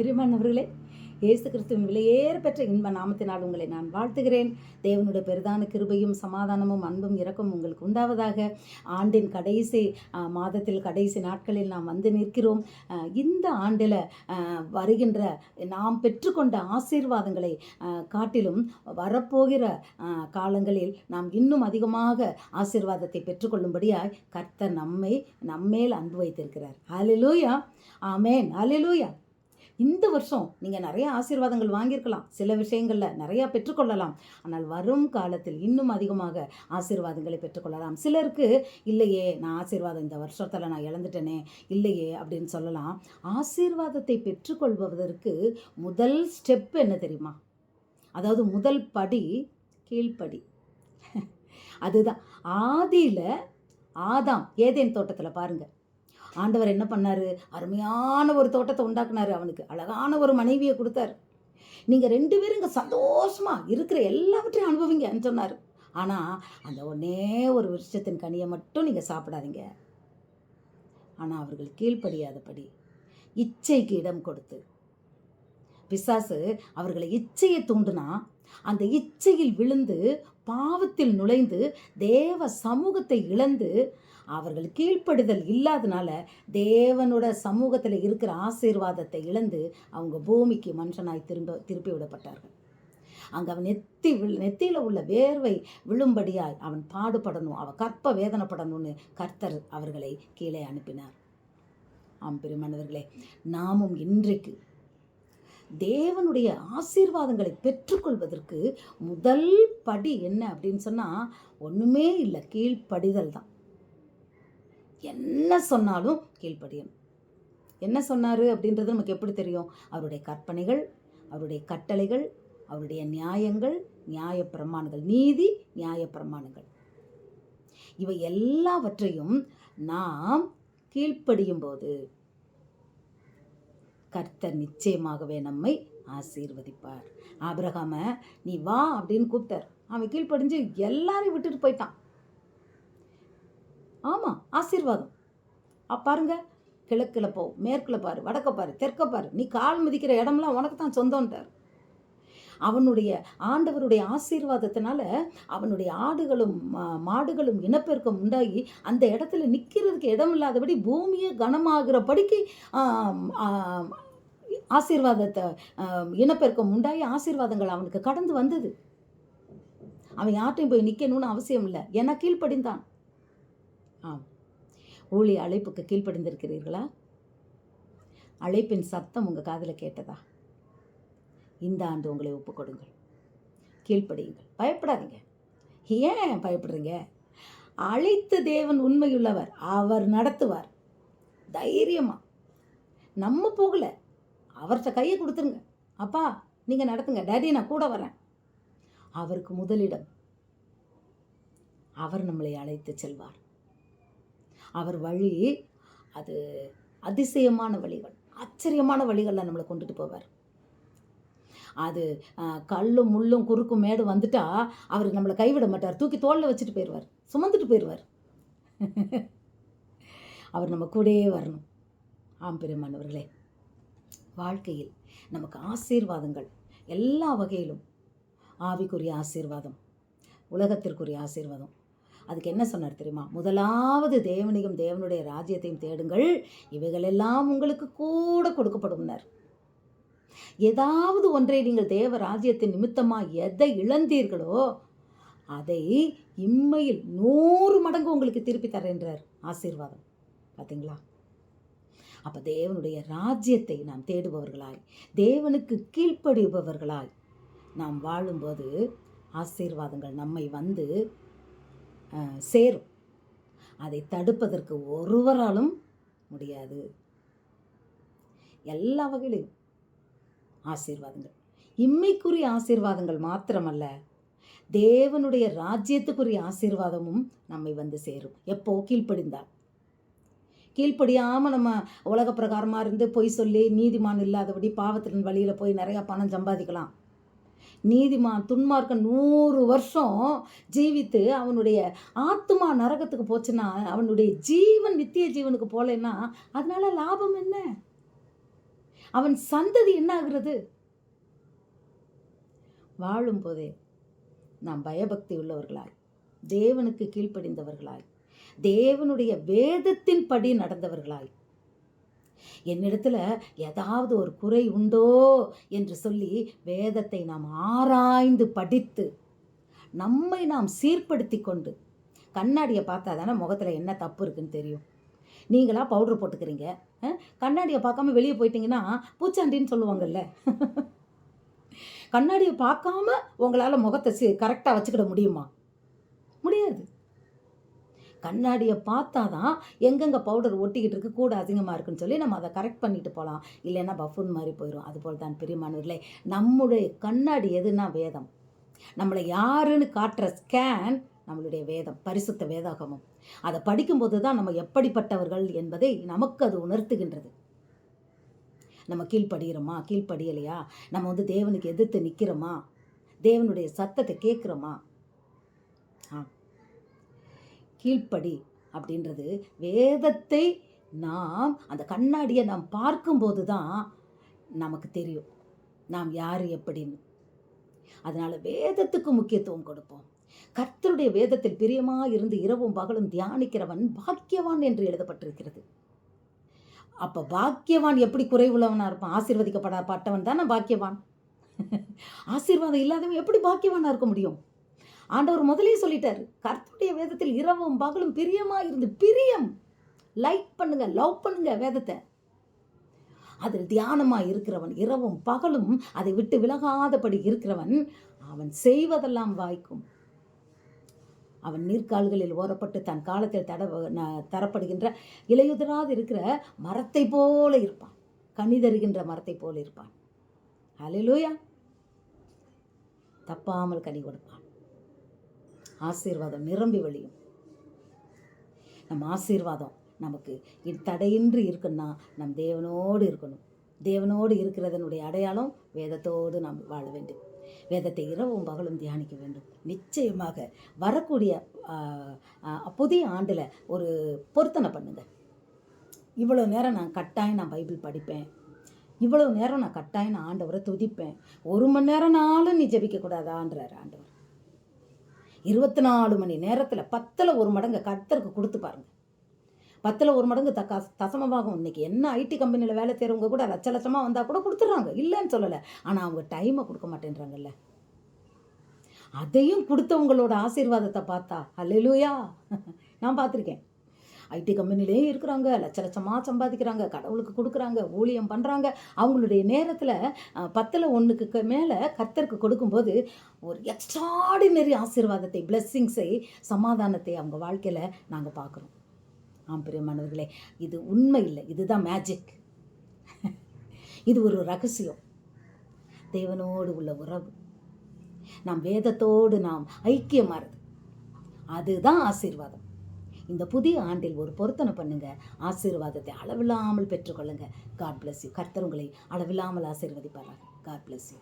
பிரியமானவர்களே இயேசு கிறிஸ்துவின் விலையேற பெற்ற இன்ப நாமத்தினால் உங்களை நான் வாழ்த்துகிறேன். தேவனுடைய பெரிதான கிருபையும் சமாதானமும் அன்பும் இறக்கும் உங்களுக்கு உண்டாவதாக. ஆண்டின் கடைசி மாதத்தில் கடைசி நாட்களில் நாம் வந்து நிற்கிறோம். இந்த ஆண்டில் வருகின்ற நாம் பெற்றுக்கொண்ட ஆசீர்வாதங்களை காட்டிலும் வரப்போகிற காலங்களில் நாம் இன்னும் அதிகமாக ஆசீர்வாதத்தை பெற்றுக்கொள்ளும்படியாய் கர்த்தர் நம்மை நம்மேல் அன்பு வைத்திருக்கிறார். அலிலூயா ஆமேன் அலிலூயா இந்த வருஷம் நீங்கள் நிறைய ஆசீர்வாதங்கள் வாங்கியிருக்கலாம். சில விஷயங்களில் நிறையா பெற்றுக்கொள்ளலாம். ஆனால் வரும் காலத்தில் இன்னும் அதிகமாக ஆசீர்வாதங்களை பெற்றுக்கொள்ளலாம். சிலருக்கு இல்லையே நான் ஆசீர்வாதம் இந்த வருஷத்தில் நான் இழந்துட்டேனே இல்லையே அப்படின்னு சொல்லலாம். ஆசீர்வாதத்தை பெற்றுக்கொள்வதற்கு முதல் ஸ்டெப் என்ன தெரியுமா? அதாவது முதல் படி கீழ்ப்படி. அதுதான். ஆதியில் ஆதாம் ஏதேன் தோட்டத்தில் பாருங்கள் ஆண்டவர் என்ன பண்ணாரு? அருமையான ஒரு தோட்டத்தை உண்டாக்குனார் அவனுக்கு. அழகான ஒரு மனைவியை கொடுத்தாரு. நீங்கள் ரெண்டு பேரும் இங்கே சந்தோஷமா இருக்கிற எல்லாவற்றையும் அனுபவிங்கன்னு சொன்னார். ஆனால் அந்த ஒன்றே ஒரு விருஷத்தின் கனியை மட்டும் நீங்கள் சாப்பிடாதீங்க. ஆனால் அவர்கள் கீழ்ப்படியாதபடி இச்சைக்கு இடம் கொடுத்து பிசாசு அவர்களை இச்சையை தூண்டுனா அந்த இச்சையில் விழுந்து பாவத்தில் நுழைந்து தேவ சமூகத்தை இழந்து அவர்கள் கீழ்ப்படுதல் இல்லாதனால தேவனோட சமூகத்தில் இருக்கிற ஆசீர்வாதத்தை இழந்து அவங்க பூமிக்கு மனுஷனாய் திரும்ப திருப்பி விடப்பட்டார்கள். அங்கே அவன் நெத்தி விழு நெத்தியில் உள்ள வேர்வை விழும்படியாய் அவன் பாடுபடணும் அவன் கற்ப வேதனைப்படணும்னு கர்த்தர் அவர்களை கீழே அனுப்பினார். ஆம் பெருமானவர்களே நாமும் இன்றைக்கு தேவனுடைய ஆசீர்வாதங்களை பெற்றுக்கொள்வதற்கு முதல் படி என்ன அப்படின்னு சொன்னால் ஒன்றுமே இல்லை. கீழ்ப்படிதல் தான். என்ன சொன்னாலும் கீழ்ப்படியணும். என்ன சொன்னார் அப்படின்றது நமக்கு எப்படி தெரியும்? அவருடைய கற்பனைகள் அவருடைய கட்டளைகள் அவருடைய நியாயங்கள் நியாயப்பிரமாணங்கள் நீதி நியாயப்பிரமாணங்கள். இவை எல்லாவற்றையும் நாம் கீழ்ப்படியும் போது கர்த்தர் நிச்சயமாகவே நம்மை ஆசீர்வதிப்பார். ஆபிரகாம நீ வா அப்படின்னு கூப்பிட்டார். அவன் கீழ்ப்படிஞ்சு எல்லாரையும் விட்டுட்டு போயிட்டான். ஆமாம் ஆசீர்வாதம். பாருங்க கிழக்கில் போ மேற்கில் பாரு வடக்க பாரு தெற்க பாரு நீ கால் மிதிக்கிற இடம்லாம் உனக்கு தான் சொந்தம்ன்றார் அவனுடைய ஆண்டவருடைய ஆசீர்வாதத்தினால அவனுடைய ஆடுகளும் மா- மாடுகளும் இனப்பெருக்கம் உண்டாகி அந்த இடத்துல நிற்கிறதுக்கு இடம் இல்லாதபடி பூமியே கனமாகிறபடிக்கு ஆசீர்வாதத்தை இனப்பெருக்கம் உண்டாகி ஆசீர்வாதங்கள் அவனுக்கு கடந்து வந்தது. அவன் யார்ட்டையும் போய் நிற்கணும்னு அவசியம் இல்லை. ஏன்னா கீழ்ப்படிந்தான். ஆம். ஊழிய அழைப்புக்கு கீழ்ப்படிந்திருக்கிறீர்களா? அழைப்பின் சத்தம் உங்கள் காதில் கேட்டதா? இந்த ஆண்டு உங்களை ஒப்பு கொடுங்கள். கீழ்ப்படியுங்கள். பயப்படாதீங்க. ஏன் பயப்படுறீங்க? அழைத்த தேவன் உண்மையுள்ளவர். அவர் நடத்துவார். தைரியமாக நம்ம போகல. அவர்கிட்ட கையை கொடுத்துருங்க. அப்பா நீங்கள் நடத்துங்க. டேடி நான் கூட வரேன். அவருக்கு முதலிடம். அவர் நம்மளை அழைத்து செல்வார். அவர் வழி அது அதிசயமான வழிகள். ஆச்சரியமான வழிகளில் நம்மளை கொண்டுட்டு போவார். அது கல்லும் முள்ளும் குறுக்கும் மேடு வந்துட்டா அவர் நம்மளை கைவிட மாட்டார். தூக்கி தோளில் வச்சுட்டு போயிடுவார் சுமந்துட்டு போயிடுவார் அவர் நம்ம கூடயே வரணும். ஆம் பெருமானவர்களே வாழ்க்கையில் நமக்கு ஆசீர்வாதங்கள் எல்லா வகையிலும் ஆவிக்குரிய ஆசீர்வாதம் உலகத்திற்குரிய ஆசீர்வாதம். அதுக்கு என்ன சொன்னார் தெரியுமா? முதலாவது தேவனையும் தேவனுடைய ராஜ்யத்தையும் தேடுங்கள். இவைகளெல்லாம் உங்களுக்கு கூட கொடுக்கப்படும்னார் ஏதாவது ஒன்றை நீங்கள் தேவ ராஜ்யத்தின் நிமித்தமாக எதை இழந்தீர்களோ அதை இம்மையில் நூறு மடங்கு உங்களுக்கு திருப்பி தரேன்றார் ஆசீர்வாதம். பார்த்தீங்களா அப்போ தேவனுடைய ராஜ்யத்தை நாம் தேடுபவர்களாய் தேவனுக்கு கீழ்ப்படுபவர்களாய் நாம் வாழும்போது ஆசீர்வாதங்கள் நம்மை வந்து சேரும். அதை தடுப்பதற்கு ஒருவராலும் முடியாது. எல்லா வகையிலும் ஆசீர்வாதங்கள். இம்மைக்குரிய ஆசீர்வாதங்கள் மாத்திரமல்ல தேவனுடைய ராஜ்யத்துக்குரிய ஆசீர்வாதமும் நம்மை வந்து சேரும். எப்போ? கீழ்ப்படிந்தால். கீழ்ப்படியாமல் நம்ம உலக பிரகாரமாக இருந்து பொய் சொல்லி நீதிமான் இல்லாதபடி பாவத்தின் வழியில் போய் நிறையா பணம் சம்பாதிக்கலாம். நீதிமான் துன்மார்க்க நூறு வருஷம் ஜீவித்து அவனுடைய ஆத்மா நரகத்துக்கு போச்சுன்னா அவனுடைய ஜீவன் நித்திய ஜீவனுக்கு போகலன்னா அதனால லாபம் என்ன? அவன் சந்ததி என்ன ஆகிறது வாழும்போதே நாம் பயபக்தி உள்ளவர்களாய் தேவனுக்கு கீழ்ப்படிந்தவர்களாய் தேவனுடைய வேதத்தின்படி நடந்தவர்களாய். என்னிடத்துல ஏதாவது ஒரு குறை உண்டோ என்று சொல்லி வேதத்தை நாம் ஆராய்ந்து படித்து நம்மை நாம் சீர்படுத்தி கொண்டு கண்ணாடியை பார்த்தா தானே முகத்தில் என்ன தப்பு இருக்குன்னு தெரியும். நீங்களாக பவுடர் போட்டுக்கிறீங்க? கண்ணாடியை பார்க்காம வெளியே போயிட்டீங்கன்னா பூச்சாண்டின்னு சொல்லுவாங்கல்ல. கண்ணாடியை பார்க்காம உங்களால் முகத்தை சி கரெக்டாக வச்சுக்கிட முடியுமா? முடியாது. கண்ணாடியை பார்த்தா தான் எங்கெங்கே பவுடர் ஒட்டிக்கிட்டு இருக்கு கூட அதிகமாக இருக்குன்னு சொல்லி நம்ம அதை கரெக்ட் பண்ணிட்டு போகலாம். இல்லைன்னா பஃபூன் மாதிரி போயிடும் அதுபோல் தான் பெரியமானவர்களே நம்முடைய கண்ணாடி எதுனா வேதம். நம்மளை யாருன்னு காட்டுற ஸ்கேன் நம்மளுடைய வேதம் பரிசுத்த வேதாகமம். அதை படிக்கும்போது தான் நம்ம எப்படிப்பட்டவர்கள் என்பதை நமக்கு அது உணர்த்துகின்றது. நம்ம கீழ்ப்படுகிறோமா? கீழ்ப்படியலையா? நம்ம வந்து தேவனுக்கு எதிர்த்து நிற்கிறோமா தேவனுடைய சத்தத்தை கேட்குறோமா? ஆ. கீழ்ப்படி அப்படின்றது வேதத்தை நாம் அந்த கண்ணாடியை நாம் பார்க்கும்போது தான் நமக்கு தெரியும். நாம் யார் எப்படின்னு. அதனால் வேதத்துக்கு முக்கியத்துவம் கொடுப்போம். கர்த்தருடைய வேதத்தில் பிரியமாக இருந்து இரவும் பகலும் தியானிக்கிறவன் பாக்கியவான் என்று எழுதப்பட்டிருக்கிறது. அப்போ பாக்கியவான் எப்படி குறைவுள்ளவனாக இருப்பான்? ஆசீர்வதிக்கப்படப்பட்டவன் தானே பாக்கியவான்? ஆசீர்வாதம் இல்லாதவன் எப்படி பாக்கியவானாக இருக்க முடியும்? ஆண்டவர் முதலே சொல்லிட்டாரு கர்த்தருடைய வேதத்தில் இரவும் பகலும் பிரியமா இருந்து பிரியம். லைக் பண்ணுங்க லவ் பண்ணுங்க வேதத்தை. அதில் தியானமா இருக்கிறவன் இரவும் பகலும் அதை விட்டு விலகாதபடி இருக்கிறவன் அவன் செய்வதெல்லாம் வாய்க்கும். அவன் நீர்க்கால்களில் ஓரப்பட்டு தன் காலத்தில் தட ந- தரப்படுகின்ற இலையுதிராது இருக்கிற மரத்தை போல இருப்பான். கனி தருகின்ற மரத்தை போல இருப்பான். ஹalleluya. தப்பாமல் கனி கொடுப்பான். ஆசீர்வாதம் நிரம்பி வழியும். நம் ஆசீர்வாதம் நமக்கு தடையின்றி இருக்குன்னா நம் தேவனோடு இருக்கணும். தேவனோடு இருக்கிறதனுடைய அடையாளம் வேதத்தோடு நாம் வாழ வேண்டும். வேதத்தை இரவும் பகலும் தியானிக்க வேண்டும். நிச்சயமாக வரக்கூடிய புதிய ஆண்டில் ஒரு பொருத்தனை பண்ணுங்க. இவ்வளோ நேரம் நான் கட்டாயம் நான் பைபிள் படிப்பேன். இவ்வளோ நேரம் நான் கட்டாயம் நான் ஆண்டவரை துதிப்பேன். ஒரு மணி நேரம்னாலும் நீ ஜபிக்கக்கூடாதான்றார் ஆண்டவர். இருபத்தி நாலு மணி நேரத்தில் பத்தில் ஒரு மடங்கு கர்த்தருக்கு கொடுத்து பாருங்கள் பத்தில் ஒரு மடங்கு தக்க தசமமாகும். இன்னைக்கு என்ன ஐடி கம்பெனியில் வேலை செய்கிறவங்க கூட லட்ச லட்சமாக வந்தால் கூட கொடுத்துட்றாங்க இல்லைன்னு சொல்லலை. ஆனால் அவங்க டைமை கொடுக்க மாட்டேன்றாங்கல்ல. அதையும் கொடுத்தவங்களோட ஆசீர்வாதத்தை பார்த்தா அல்லேலூயா நான் பார்த்துருக்கேன். ஐடி கம்பெனிலேயே இருக்கிறாங்க. லட்ச லட்சமாக சம்பாதிக்கிறாங்க. கடவுளுக்கு கொடுக்குறாங்க. ஊழியம் பண்ணுறாங்க அவங்களுடைய நேரத்தில் பத்தில் ஒன்றுக்கு மேலே கர்த்தருக்கு கொடுக்கும்போது ஒரு எக்ஸ்ட்ராடினரி ஆசீர்வாதத்தை பிளெஸ்ஸிங்ஸை சமாதானத்தை அவங்க வாழ்க்கையில் நாங்கள் பார்க்குறோம். ஆம் பிரியமானவர்களே இது உண்மை இல்லை. இதுதான் மேஜிக் இது ஒரு ரகசியம். தேவனோடு உள்ள உறவு. நாம் வேதத்தோடு நாம் ஐக்கியமாறுது. அதுதான் ஆசீர்வாதம். இந்த புதிய ஆண்டில் ஒரு பொருத்தனை பண்ணுங்க. ஆசீர்வாதத்தை அளவில்லாமல் பெற்றுக்கொள்ளுங்க. காட் பிளஸ் யூ கர்த்தர் உங்களை அளவில்லாமல் ஆசீர்வதிப்பார்கள் காட் பிளஸ் யூ